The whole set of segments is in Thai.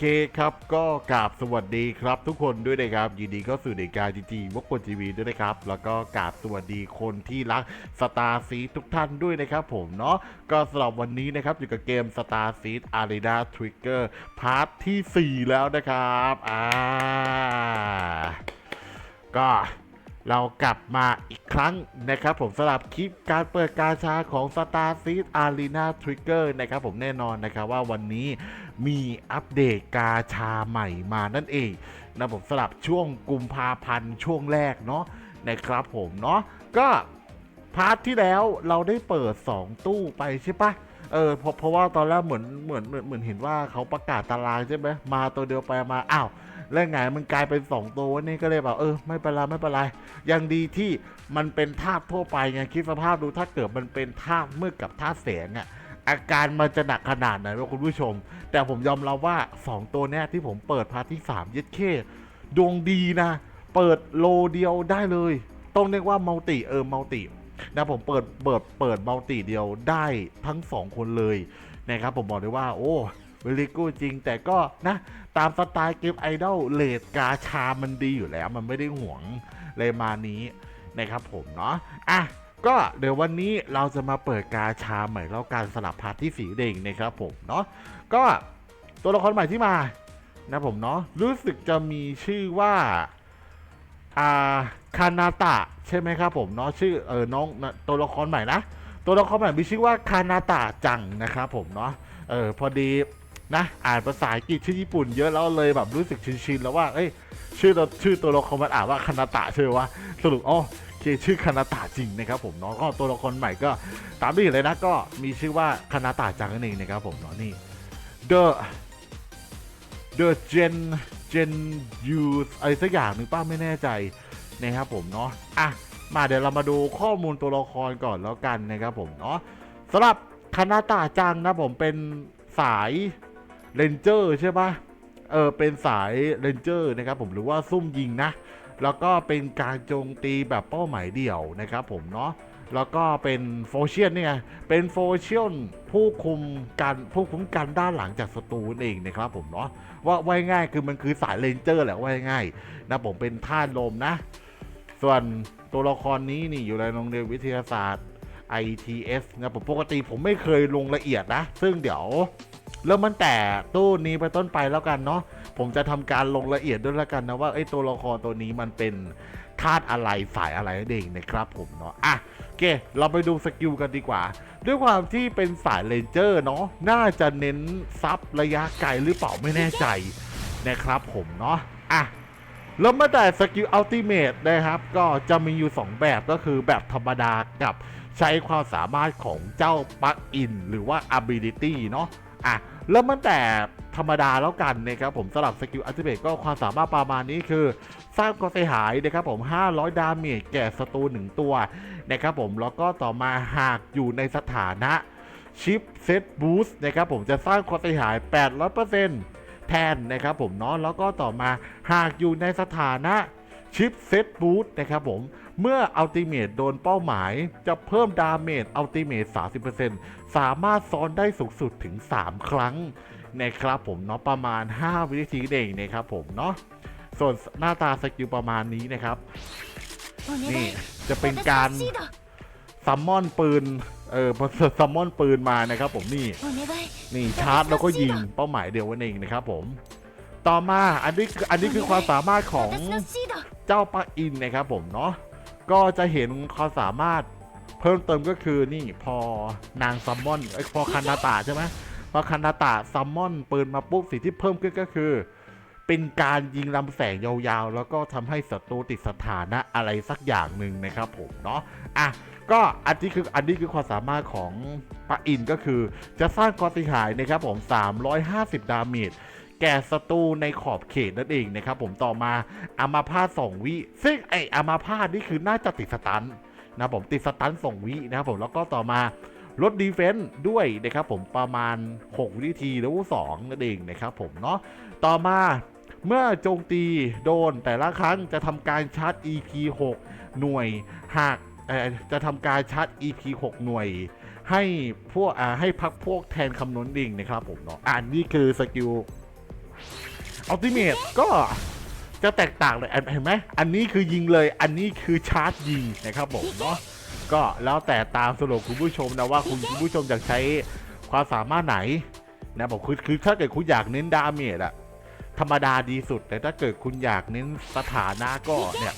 เคครับก็กราบสวัสดีครับ ทุกคนด้วยนะครับยินดีเข้าสู่ในการจีจีวกคนทีวีด้วยนะครับ แล้วก็กราบสวัสดีคนที่รักสตาร์ซีทุกท่านด้วยนะครับผมเนาะก็สำหรับวันนี้นะครับอยู่กับเกม Star Seed Arena Trigger พาร์ทที่ 4 แล้วนะครับอ่าก็ เรากลับมาอีกครั้งนะครับผมสำหรับคลิปการเปิดกาชาของ Star Seed Arena Trigger นะครับผมแน่นอนนะครับว่าวันนี้มีอัปเดตกาชาใหม่มานั่นเองนะผมสำหรับช่วงกุมภาพันธ์ช่วงแรกเนาะนะครับผมเนาะก็พาร์ทที่แล้วเราได้เปิด 2 ตู้ไปใช่ปะเออเพราะเพราะว่าตอนแรกเหมือนเหมือนเหมือนเหมือนเห็นว่าเขาประกาศตารางใช่ไหมมาตัวเดียวไปมาอ้าว แล้วไงมันกลายเป็น 2 ตัวนี่ก็เลยแบบเออไม่เป็นไรไม่เป็นไรยังดีที่มันเป็นธาตุทั่วไปไงคิดสภาพดูถ้าเกิดมันเป็นธาตุมืดกับธาตุแสงอะอาการมันจะหนักขนาดไหนวะคุณผู้ชม แต่ผมยอมรับว่า 2 ตัวเนี้ยที่ผมเปิดพาร์ทที่3ยึดเคดวงดีนะ เปิดโลเดียวได้เลย ต้องเรียกว่ามัลติเออมัลตินะผมเปิดเปิดเปิดมัลติเดียวได้ทั้ง 2 คนเลยนะครับผมบอกเลยว่า โอ้ เวลิกูจริงแต่ก็นะ ตามสไตล์เกมไอดอลเลดกาชามันดีอยู่แล้ว มันไม่ได้ห่วงเลยมานี้นะครับผมเนาะอะก็เดี๋ยววันนี้เราจะมาเปิดกาชาใหม่แล้วการสลับพาร์ทที่สีเด้งนะครับผมเนาะก็ตัวละครใหม่ที่มานะผมเนาะรู้สึกจะมีชื่อว่าอ่าคานาตะใช่ไหมครับผมเนาะชื่อเออน้องตัวละครใหม่นะตัวละครใหม่มีชื่อว่าคานาตะจังนะครับผมเนาะเออพอดี นะอ่านภาษาอังกฤษชื่อญี่ปุ่นเยอะแล้วเลยแบบรู้สึกชินๆแล้วว่าเอ้ยชื่อตัวชื่อตัวละครมันอ่านว่าคานาตะใช่ไหมวะสรุปอ๋อเคชื่อคานาตะจริงนะครับผมเนาะก็ตัวละครใหม่ก็ตามที่เห็นเลยนะก็มีชื่อว่าคานาตะจังนั่นเองนะครับผมเนาะนี่ The The Gen Gen Use อะไรสักอย่างหนึ่งป้าไม่แน่ใจนะครับผมเนาะอะมาเดี๋ยวเรามาดูข้อมูลตัวละครก่อนแล้วกันนะครับผมเนาะสำหรับคานาตะจังนะผมเป็นสาย เรนเจอร์ใช่ปะเออเป็นสายเรนเจอร์นะครับผมหรือว่าซุ่มยิงนะ แล้วก็เป็นการโจมตีแบบเป้าหมายเดี่ยวนะครับผมเนาะแล้วก็เป็นโฟเชียนเนี่ยเป็นโฟเชียนผู้คุมกันผู้คุ้มกันด้านหลังจากศัตรูนั่นเองนะครับผมเนาะว่าไว้ง่ายคือมันคือสายเรนเจอร์แหละไว้ง่ายนะผมเป็นท่าตุลมนะ ส่วนตัวละครนี้นี่อยู่ในโรงเรียนวิทยาศาสตร์ ITS นะผมปกติผมไม่เคยลงละเอียดนะ ซึ่งเดี๋ยว เริ่มมันแต่ตู้นี้ไปต้นไปแล้วกันเนาะผมจะทำการลงละเอียดด้วยแล้วกันนะว่าไอ้ตัวละครตัวนี้มันเป็นธาตุอะไรสายอะไรนั่นเองนะครับผมเนาะอะโอเค เราไปดูสกิลกันดีกว่า ด้วยความที่เป็นสายเลนเจอร์เนาะน่าจะเน้นซับระยะไกลหรือเปล่าไม่แน่ใจนะครับผมเนาะอะเริ่มมาแต่สกิลอัลติเมทนะครับ ก็จะมีอยู่ 2 แบบก็คือแบบธรรมดากับใช้ความสามารถของเจ้าปลั๊กอินหรือว่า ability เนาะ อะเริ่มมาแต่ธรรมดาแล้วกันนะครับผมสำหรับสกิลอัลติเมทก็ความสามารถประมาณนี้คือ สร้างความเสียหายนะครับผม 500 ดาเมจแก่ศัตรู1ตัวนะครับผมแล้วก็ต่อมาหากอยู่ในสถานะชิปเซตบูสต์นะครับผมจะสร้างความเสียหาย 800%แทนนะครับผมเนาะแล้วก็ต่อมาหากอยู่ในสถานะชิปเซตบูสต์นะครับผม เมื่ออัลติเม e โดนเป้าหมายจะเพิ่มดาเมจอัลติเม e 30%สามารถซ้อนได้สูงสุดถึง 3 ครั้งนะครับผมเนาะประมาณ 5 วินาทีเองนะครับผมเนาะส่วนหน้าตาสกิลประมาณนี้นะครับ นี่จะเป็นการซัมมอนปืนเออพอซัมมอนปืนมานะครับผมนี่ นี่ชาร์จแล้วก็ยิงเป้าหมายเดียวกันเองนะครับผม ต่อมาอันนี้คืออันนี้คือความสามารถของเจ้าปลาอินนะครับผมเนาะ ก็จะเห็นความสามารถเพิ่มเติมก็คือนี่พอนางซัมมอนอพอคันนาตาใช่ไหมพอคันนาตาซัมมอนปืนมาปุ๊บสิ่งที่เพิ่มขึ้นก็คือ เป็นการยิงลำแสงยาวๆ แล้วก็ทำให้ศัตรูติดสถานะอะไรสักอย่างหนึ่งนะครับผมเนาะอะก็อันนี้คืออันนี้คือความสามารถของปะอินก็คือ จะสร้างความเสียหายนะครับผม 350 ดาเมจ แก่ศัตรูในขอบเขตนั่นเองนะครับผมต่อมาอามาพาสองวิซึ่งไออามาพานี่คือน่าจะติดสตันนะผมติดสตันสองวินะครับผมแล้วก็ต่อมาลดดีเฟนต์ด้วยนะครับผมประมาณ 6 วินาทีแล้ว2นั่นเองนะครับผมเนาะต่อมาเมื่อโจมตีโดนแต่ละครั้งจะทำการชาร์จ EP 6 หน่วยหากจะทำการชาร์จ EP 6 หน่วย ให้พวกให้พักพวกแทนคำนวณดิ่งนะครับผมเนาะอ่านนี่คือสกิล อัลติเมทก็จะแตกต่างเลยเห็นไหมอันนี้คือยิงเลย อันนี้คือชาร์จยิงนะครับผมเนาะก็แล้วแต่ตามสรุปคุณผู้ชมนะว่าคุณคุณผู้ชมอยากใช้ความสามารถไหนนะผมคือคือถ้าเกิดคุณอยากเน้นดาเมจอะธรรมดาดีสุด แต่ถ้าเกิดคุณอยากเน้นสถานะก็เนี่ย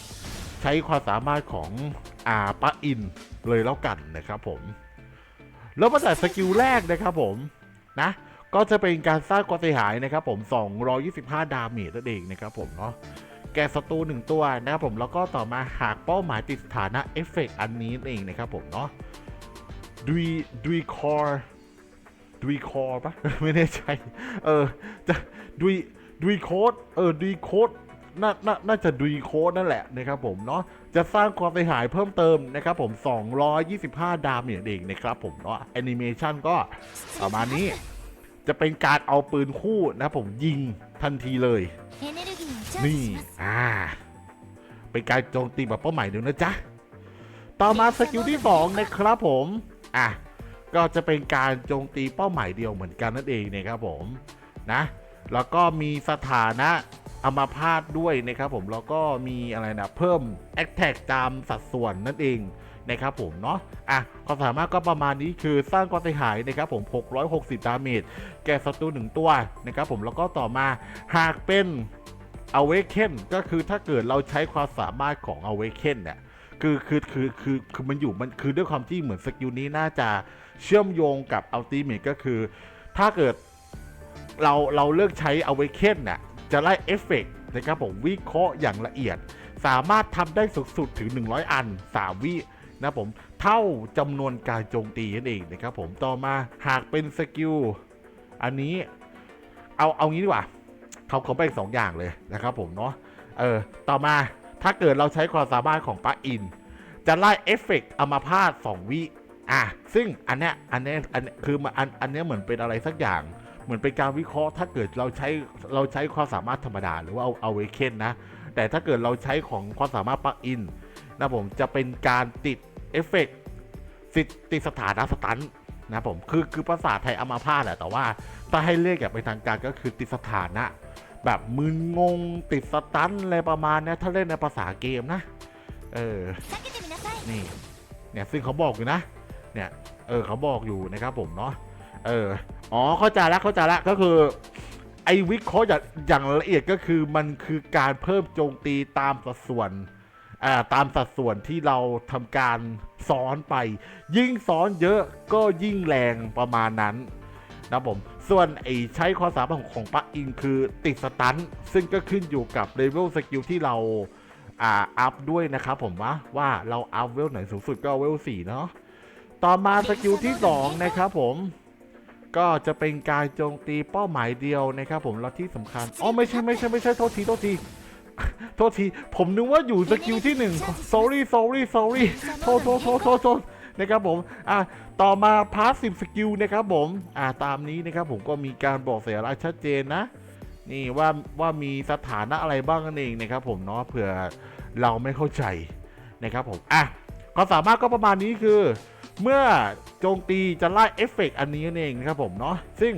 ใช้ความสามารถของอาปะอินเลยแล้วกันนะครับผม แล้วมาจากสกิลแรกนะครับผมนะ ก็จะเป็นการสร้างความเสียหายนะครับผม 225 ดาเมจนั่นเองนะครับผมเนาะแกศัตรูหนึ่งตัวนะครับผมแล้วก็ต่อมาหากเป้าหมายติดสถานะเอฟเฟกต์อันนี้เองนะครับผมเนาะดุยดุยคอร์ดุยคอร์ปะไม่แน่ใจเออจะดุยดุยโคดเออดุยโคดน่าน่าน่าจะดุยโคดนั่นแหละนะครับผมเนาะจะสร้างความเสียหายเพิ่มเติมนะครับผม 225 ดาเมจเองนะครับผมเนาะแอนิเมชันก็ประมาณนี้ จะเป็นการเอาปืนคู่นะผมยิงทันทีเลย นี่ อ่า เป็นการโจมตีแบบเป้าหมายหนึ่งนะจ๊ะ ต่อมาสกิลที่ 2 นะครับผม อะ ก็จะเป็นการโจมตีเป้าหมายเดียวเหมือนกันนั่นเองนะครับผมนะ แล้วก็มีสถานะอามาพาดด้วยนะครับผม แล้วก็มีอะไรนะ เพิ่มแอคแท็กตามสัดส่วนนั่นเอง นะครับผมเนาะอะความสามารถก็ประมาณนี้คือสร้างความเสียหายนะครับผม 660 ดาเมจแก่ศัตรูหนึ่งตัวนะครับผมแล้วก็ต่อมาหากเป็น Awaken ก็คือถ้าเกิดเราใช้ความสามารถของ Awaken เนี่ยคือคือคือคือคือมันอยู่มันคือด้วยความที่เหมือนสกิลนี้น่าจะเชื่อมโยงกับ Ultimate ก็คือ ถ้าเกิดเราเราเลือกใช้ Awaken เนี่ยจะไล่เอฟเฟกต์นะครับผมวิเคราะห์อย่างละเอียด สามารถทำได้สูงสุดถึง 100 อัน 3 วิ นะผมเท่าจำนวนการโจมตีนั่นเองนะครับผมต่อมาหากเป็นสกิลอันนี้เอาเอางี้ดีกว่าเขาเขาแบ่งสองอย่างเลยนะครับผมเนาะเออต่อมาถ้าเกิดเราใช้ความสามารถของปะอิน จะไล่เอฟเฟกต์อมาพาตสองวิอะซึ่งอันเนี้ยอันเนี้ยอันคือมันอันอันเนี้ยเหมือนเป็นอะไรสักอย่างเหมือนเป็นการวิเคราะห์ ถ้าเกิดเราใช้เราใช้ความสามารถธรรมดาหรือว่าเอาเอาเวเคนนะ แต่ถ้าเกิดเราใช้ของความสามารถปักอินนะผมจะเป็นการติด เอฟเฟกต์ติดสถานะสตันนะผมคือคือภาษาไทยอามาพาแหละแต่ว่าถ้าให้เรียกอย่างเป็นทางการก็คือติดสถานะ แบบมึนงงติดสตันอะไรประมาณนี้ถ้าเล่นในภาษาเกมนะ เออ นี่เนี่ยซึ่งเขาบอกอยู่นะ เนี่ย เออเขาบอกอยู่นะครับผมเนาะเอออ๋อเข้าใจละเข้าใจละก็คือไอวิเคราะห์อย่างอย่างละเอียดก็คือมันคือการเพิ่มโจมตีตามสัดส่วน ตามสัดส่วนที่เราทำการซ้อนไป ยิ่งซ้อนเยอะก็ยิ่งแรงประมาณนั้นนะผมส่วนไอ้ใช้ความสามารถของของปลั๊กอินคือติดสตันซึ่งก็ขึ้นอยู่กับเลเวลสกิลที่เราอ่าอัพด้วยนะครับผมว่าว่าเราอัพเวลไหนสูงสุดก็เวล4เนาะต่อมาสกิลที่ 2 นะครับผมก็จะเป็นการโจมตีเป้าหมายเดียวนะครับผมแล้วที่สำคัญอ๋อไม่ใช่ไม่ใช่ไม่ใช่โทษทีโทษที โทษทีผมนึกว่าอยู่สกิลที่1 sorry sorry sorry โทษโทษโทษโทษนะครับผม อะ ต่อมาพาสซีฟสกิลนะครับผม อ่าตามนี้นะครับผมก็มีการบอกเสียรายชัดเจนนะ นี่ว่าว่ามีสถานะอะไรบ้างนั่นเองนะครับผมเนาะเผื่อเราไม่เข้าใจนะครับผม อะความสามารถก็ประมาณนี้คือ เมื่อโจมตีจะไล่เอฟเฟกอันนี้นั่นเองนะครับผมเนาะ ซึ่ง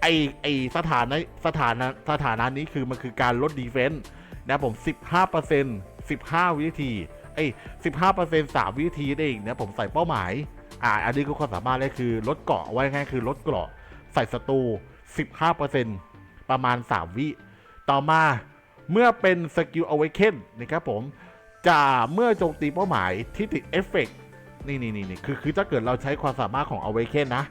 ไอไอสถานะสถานะสถานะนี้คือมันคือการลดดีเฟนต์ นะครับผม 15% 15 วินาทีเอ้15% 3 วินาทีนั่นเองนะผมใส่เป้าหมาย อ่า อันนี้ก็ความสามารถเลยคือลดเกาะไว้ง่ายคือลดเกาะใส่ศัตรู 15%ประมาณ 3 วิ ต่อมาเมื่อเป็นสกิล awaken นนะครับผมจะเมื่อโจมตีเป้าหมายที่ติดเอฟเฟกนี่นี่นี่นี่คือคือถ้าเกิดเราใช้ความสามารถของ awaken นนะ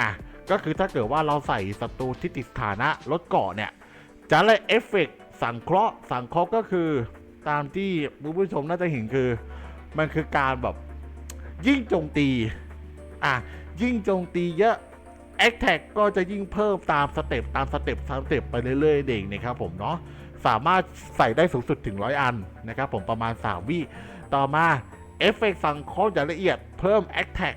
อะก็คือถ้าเกิดว่าเราใส่ศัตรูที่ติดสถานะลดเกาะเนี่ย จะไล่เอฟเฟก สังเคราะห์ สังเคราะห์ก็คือตามที่คุณผู้ชมน่าจะเห็นคือ มันคือการแบบยิ่งโจมตี อะ ยิ่งโจมตีเยอะแอคแท็กก็จะยิ่งเพิ่มตามสเต็ปตามสเต็ปตามสเต็ปไปเรื่อยๆเองนะครับผมเนาะสามารถใส่ได้สูงสุดถึง 100 อันนะครับผมประมาณ 3 วิต่อมา เอฟเฟกสังเคราะห์อย่างละเอียดเพิ่ม a t t a c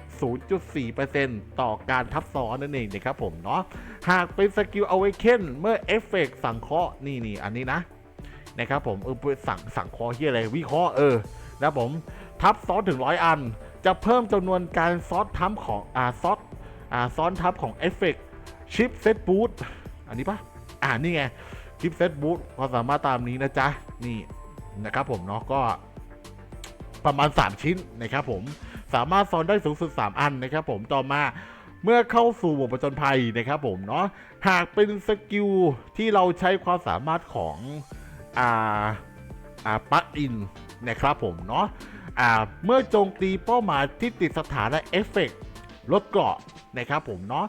0.4%ต่อการทับซ้อนนั่นเองนะครับผมเนาะหากเป็นสกิล awaken เมื่อเอฟเฟกสังเคราะห์นี่นี่อันนี้นะนะครับผมเออสั่งสั่งเคราะห์ที่อะไรวิเคราะห์เออนะผมทับซ้อนถึงร้อยอัน จะเพิ่มจำนวนการซ้อนทับของอ่าซ้อนอ่าซ้อนทับของเอฟเฟกชิปเซตบูทอันนี้ปะอ่านี่ไงคลิปเซตบูทความสามารถตามนี้นะจ๊ะนี่นะครับผมเนาะก็ ประมาณ 3 ชิ้นนะครับผมสามารถซ้อนได้สูงสุด 3 อันนะครับผมต่อมาเมื่อเข้าสู่บทประจนภัยนะครับผมเนาะหากเป็นสกิลที่เราใช้ความสามารถของอ่าอ่าปักอินนะครับผมเนาะอ่าเมื่อโจมตีเป้าหมายที่ติดสถานะเอฟเฟกลดเกราะนะครับผมเนาะ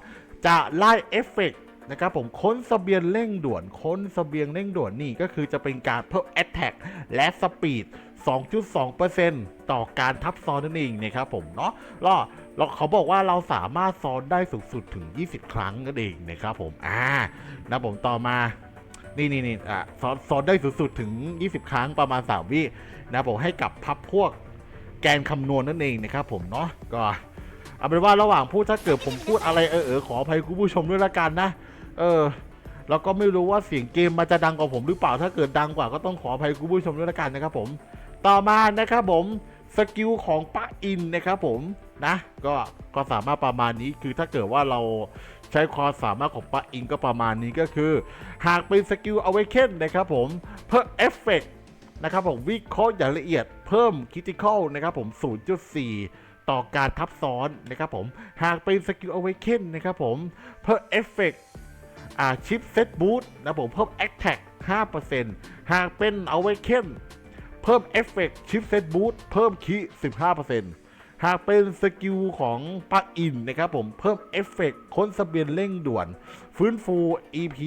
จะไล่เอฟเฟกนะครับผมค้นเสเบียงเร่งด่วน ค้นเสเบียงเร่งด่วนนี่ก็คือจะเป็นการเพิ่ม Attack และสปีด 2.2%ต่อการทับซ้อนนั่นเองนะครับผมเนาะแล้วแล้วเขาบอกว่าเราสามารถซ้อนได้สูงสุดถึง 20 ครั้งนั่นเองนะครับผมอ่านะผมต่อมานี่นี่นี่อะซ้อนซ้อนได้สูงสุดถึง 20 ครั้งประมาณ 3 วินะผมให้กับพับพวกแกนคำนวณนั่นเองนะครับผมเนาะก็เอาเป็นว่าระหว่างพูดถ้าเกิดผมพูดอะไรเออเออขออภัยคุณผู้ชมด้วยละกันนะ เออแล้วก็ไม่รู้ว่าเสียงเกมมันจะดังกว่าผมหรือเปล่าถ้าเกิดดังกว่าก็ต้องขออภัยคุณผู้ชมด้วยละกันนะครับผม ต่อมานะครับผมสกิลของปะอินนะครับผมนะก็ก็สามารถประมาณนี้คือถ้าเกิดว่าเราใช้ความสามารถของปะอินก็ประมาณนี้ก็คือ หากเป็นสกิลเอาไว้เค้นนะครับผมเพิ่มเอฟเฟกนะครับผมวิเคราะห์อย่างละเอียดเพิ่มคิติคอลนะครับผม 0.4 ต่อการทับซ้อนนะครับผม หากเป็นสกิลเอาไว้เค้นนะครับผมเพิ่มเอฟเฟกอ่าชิปเซตบูทนะผมเพิ่มแอคแท็ก5%หากเป็นเอาไว้เค้น เพิ่มเอฟเฟกชิปเซตบูทเพิ่มคี15%หากเป็นสกิลของปลั๊กอินนะครับผมเพิ่มเอฟเฟกค้นสเบียนเร่งด่วน ฟื้นฟู EP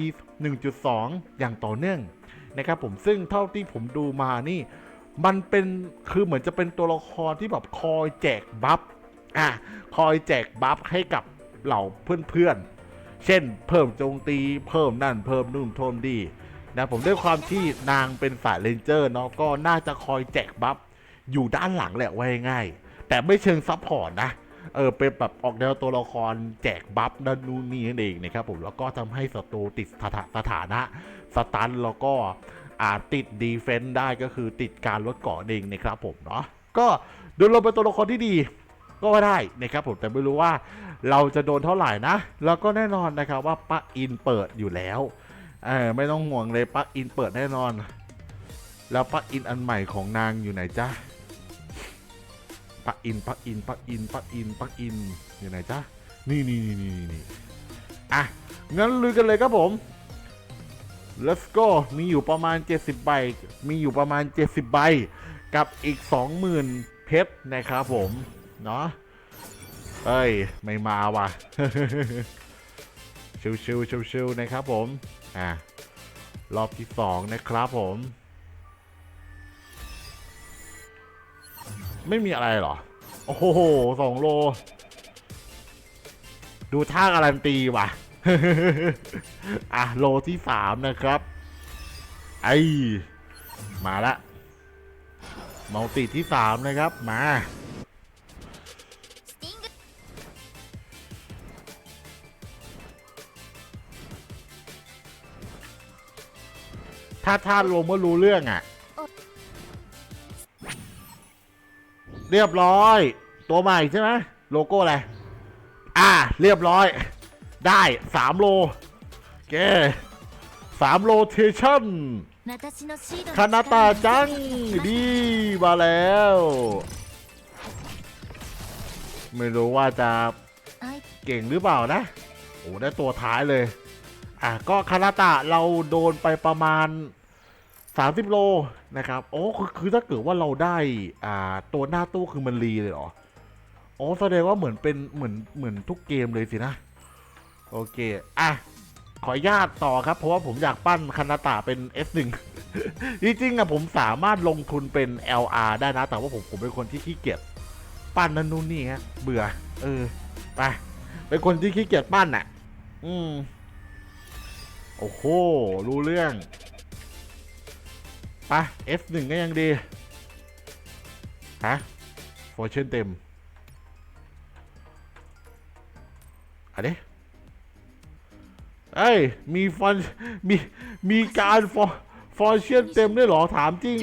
1.2 อย่างต่อเนื่องนะครับผมซึ่งเท่าที่ผมดูมานี่มันเป็นคือเหมือนจะเป็นตัวละครที่แบบคอยแจกบัฟอะคอยแจกบัฟให้กับเหล่าเพื่อนๆเช่น เพิ่มโจมตี เพิ่มนั่นเพิ่มนู่นเพิ่มดี นะผมด้วยความที่นางเป็นสายเลนเจอร์เนาะก็น่าจะคอยแจกบัฟอยู่ด้านหลังแหละไว่าง่าย แต่ไม่เชิงซับพอร์ตนะเออเป็นแบบออกแนวตัวละครแจกบัฟนั่นนู่นนี่นั่นเองนะครับผมแล้วก็ทำให้ศัตรูติดสถาสถานะสตันแล้วก็อาจติดดีเฟนต์ได้ก็คือติดการลดเกาะเองนะครับผมเนาะก็โดยรวมเป็นตัวละครที่ดีก็ว่าได้นะครับผมแต่ไม่รู้ว่าเราจะโดนเท่าไหร่นะ แล้วก็แน่นอนนะครับว่าปะอินเปิดอยู่แล้ว เออไม่ต้องห่วงเลยปลั๊กอินเปิดแน่นอน แล้วปลั๊กอินอันใหม่ของนางอยู่ไหนจ๊ะปลั๊กอินปลั๊กอินปลั๊กอินปลั๊กอินปลั๊กอินอยู่ไหนจ๊ะนี่นี่นี่นี่นี่อะงั้นลุยกันเลยครับผม let's go มีอยู่ประมาณ 70 ใบ มีอยู่ประมาณ 70 ใบ กับอีก 20,000 เพชรนะครับผม เนาะเอ้ย ไม่มาว่ะ ชิวชิวชิวชิวๆนะครับผม อะรอบที่สองนะครับผม ไม่มีอะไรหรอ โอ้โหสองโล ดูท่าการันตีว่ะ อะ โลที่สามนะครับ ไอมาละมัลติที่สามนะครับ มา ถ้าท่านลมื่อรู้เรื่องอะ เรียบร้อย ตัวใหม่ใช่ไหมโลโก้อะไร อ่า เรียบร้อย ได้สามโลเกสามโลเทชั่นคานาตาจังดีมาแล้ว ไม่รู้ว่าจะเก่งหรือเปล่านะ โอ้ได้ตัวท้ายเลย อะ ก็คานาตาเราโดนไปประมาณ 30 โลนะครับโอ้คือคือถ้าเกิดว่าเราได้อ่าตัวหน้าตู้คือมันรีเลยเหรออ๋อแสดงว่าเหมือนเป็นเหมือนเหมือนทุกเกมเลยสินะ โอเค อะ ขออนุญาตต่อครับ เพราะว่าผมอยากปั้นคานาตะเป็น S1 จริงๆอะผมสามารถลงทุนเป็น LR ได้นะ แต่ว่าผมผมเป็นคนที่ขี้เกียจปั้นนั่นนู่นนี่ฮะเบื่อ เออไปเป็นคนที่ขี้เกียจปั้นน่ะอืมโอ้โห รู้เรื่อง ปะ F1 ก็ยังดี ฮะโฟเชนเต็มอันนี้เอ้ย มีฟอน มี มีการฟอฟอเชีนเต็มด้วยหรอ ถามจริง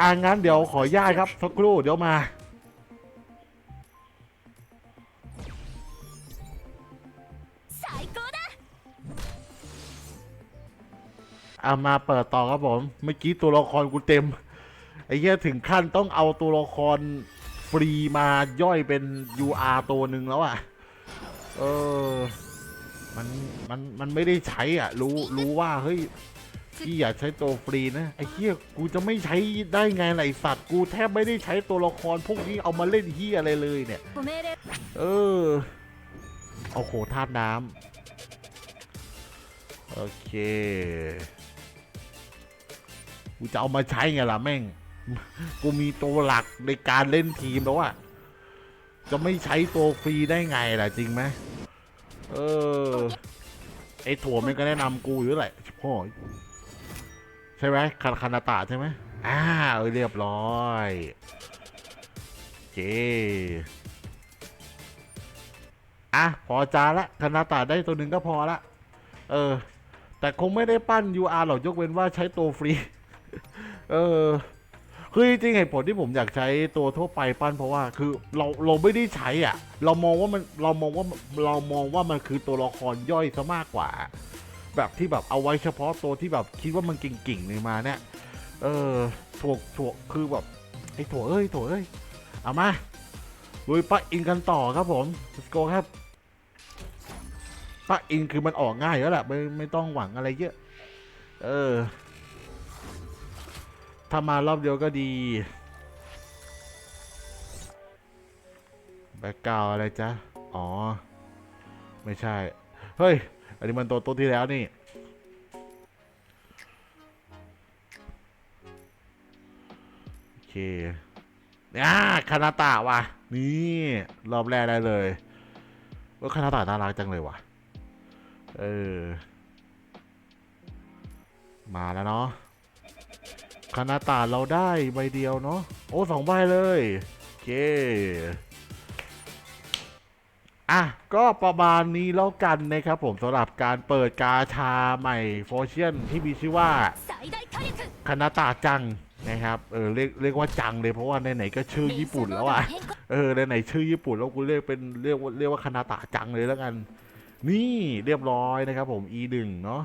อ่างั้นเดี๋ยวขอญาตครับ สักครู่เดี๋ยวมา เอามาเปิดต่อครับผม เมื่อกี้ตัวละครกูเต็ม ไอ้เหี้ยถึงขั้นต้องเอาตัวละครฟรีมาย่อยเป็น UR ตัวหนึ่งแล้วอะ เออ มันมันมันไม่ได้ใช้อะ รู้รู้ว่าเฮ้ยพี่อย่าใช้ตัวฟรีนะไอ้เหี้ยกูจะไม่ใช้ได้ไงไหนสัตว์กูแทบไม่ได้ใช้ตัวละครพวกนี้เอามาเล่นเหี้ยอะไรเลยเนี่ย เออโอ้โหธาตุน้ำโอเค กูจะเอามาใช้ไงล่ะแม่ง กูมีตัวหลักในการเล่นทีมแล้วอะจะไม่ใช้ตัวฟรีได้ไงล่ะจริงไหมเออ ไอ้ถั่วมันก็แนะนำกูอยู่แหละพ่อใช่ไหมคาคานาตะใช่ไหมอ่าเออเรียบร้อยเคอะพอจาละคานาตาได้ตัวหนึ่งก็พอละ เออ แต่คงไม่ได้ปั้น UR หรอกยกเว้นว่าใช้ตัวฟรี เออ คือจริงๆเหตุผลที่ผมอยากใช้ตัวทั่วไปปั้นเพราะว่า คือเราเราไม่ได้ใช้อะ เรามองว่ามันเรามองว่าเรามองว่ามันคือตัวละครย่อยซะมากกว่า แบบที่แบบเอาไว้เฉพาะตัวที่แบบคิดว่ามันเก่งๆเลยมาเนี่ย เออถั่วถั่วคือแบบไอ้ถั่วเอ้ยถั่วเอ้ยเอามาลุยปะอินกันต่อครับผม let's go ครับปะอินคือมันออกง่ายแล้วแหละไม่ไม่ต้องหวังอะไรเยอะ เออ ถ้ามารอบเดียวก็ดีแบ็กกราวอะไรจ๊ะ อ๋อ ไม่ใช่ เฮ้ย อันนี้มันตัวตัวที่แล้วนี่ โอเคอ่าคานาตะว่ะ นี่ รอบแรกได้เลยว่าคานาตะน่ารักจังเลยว่ะ เออ มาแล้วเนาะ ขนาดตาเราได้ใบเดียวเนาะโอ้สองใบเลยโอเคอะ ก็ประมาณนี้แล้วกันนะครับผมสำหรับการเปิดกาชาใหม่โฟเชียนที่มีชื่อว่าคณาตาจังนะครับ เออเรียกเรียกว่าจังเลยเพราะว่าไหนๆก็ชื่อญี่ปุ่นแล้วอะ เออไหนๆชื่อญี่ปุ่นแล้วกูเรียกเป็นเรียกว่าเรียกว่าคณาตาจังเลยแล้วกัน นี่เรียบร้อยนะครับผม E1 เนาะ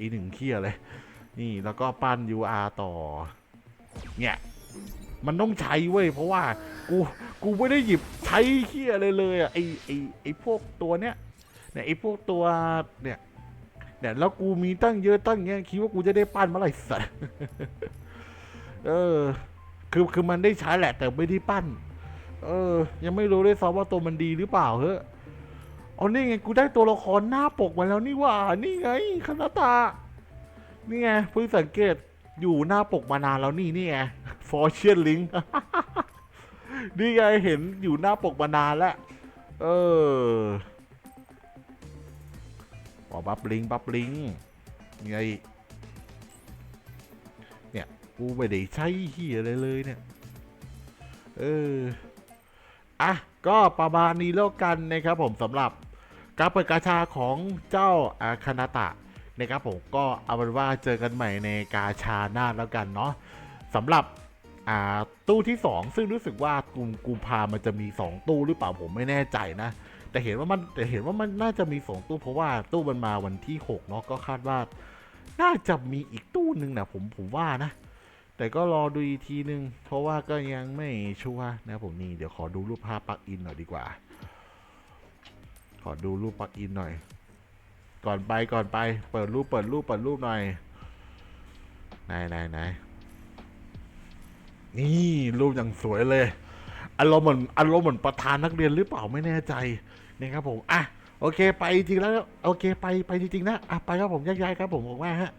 E1 เคียเลย นี่แล้วก็ปั้น ur ต่อ เนี่ย มันต้องใช้เว้ย เพราะว่ากูกูไม่ได้หยิบใช้เคียอะไรเลยอะไอไอไอพวกตัวเนี้ยเนี่ยไอพวกตัวเนี่ยเนี่ยแล้วกูมีตั้งเยอะตั้งเงี้ยคิดว่ากูจะได้ปั้นเมื่อไหร่สัสเออ คือคือมันได้ใช้แหละแต่ไม่ได้ปั้น เออ ยังไม่รู้เลยซ้ำว่าตัวมันดีหรือเปล่าเฮ้ยเอานี่ไงกูได้ตัวละครหน้าปกมาแล้วนี่ว่า นี่ไงคานาตา นี่ไงเพิ่งสังเกตอยู่หน้าปกมานานแล้วนี่นี่ไงฟอร์เชียนลิงนี่ไงเห็นอยู่หน้าปกมานานแล้ว เอออ๋อบับลิงบับลิงไงเนี่ยกูไม่ได้ใช้เฮียอะไรเลยเนี่ย เอออะก็ประมาณนี้แล้วกันนะครับผมสำหรับการเปิดกาชาของเจ้าอาคานาตะ นะครับผมก็เอาเป็นว่าเจอกันใหม่ในกาชาหน้าแล้วกันเนาะสำหรับตู้ที่ 2 ซึ่งรู้สึกว่ากุมกุมภามันจะมี 2 ตู้หรือเปล่าผมไม่แน่ใจนะ แต่เห็นว่ามันแต่เห็นว่ามันน่าจะมี 2 ตู้เพราะว่าตู้มันมาวันที่6เนาะก็คาดว่า น่าจะมีอีกตู้หนึ่งนะผมผมว่านะ แต่ก็รอดูอีกทีนึง เพราะว่าก็ยังไม่ชัวร์นะผมนี่เดี๋ยวขอดูรูปภาพปลักอินหน่อยดีกว่า ขอดูรูปปลักอินหน่อย ก่อนไปก่อนไป เปิดรูปเปิดรูปเปิดรูปหน่อยไหนไหนไหนนี่รูปอย่างสวยเลยอารมณ์เหมือนอารมณ์เหมือนประธานนักเรียนหรือเปล่าไม่แน่ใจนะครับผมอะโอเค ไปจริงแล้วโอเค ไปไปจริงๆนะอะไปครับผมยกย้ายครับผมบอกว่าฮะ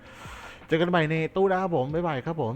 เจอกันใหม่ในตู้นะครับผมบ๊ายบายครับผม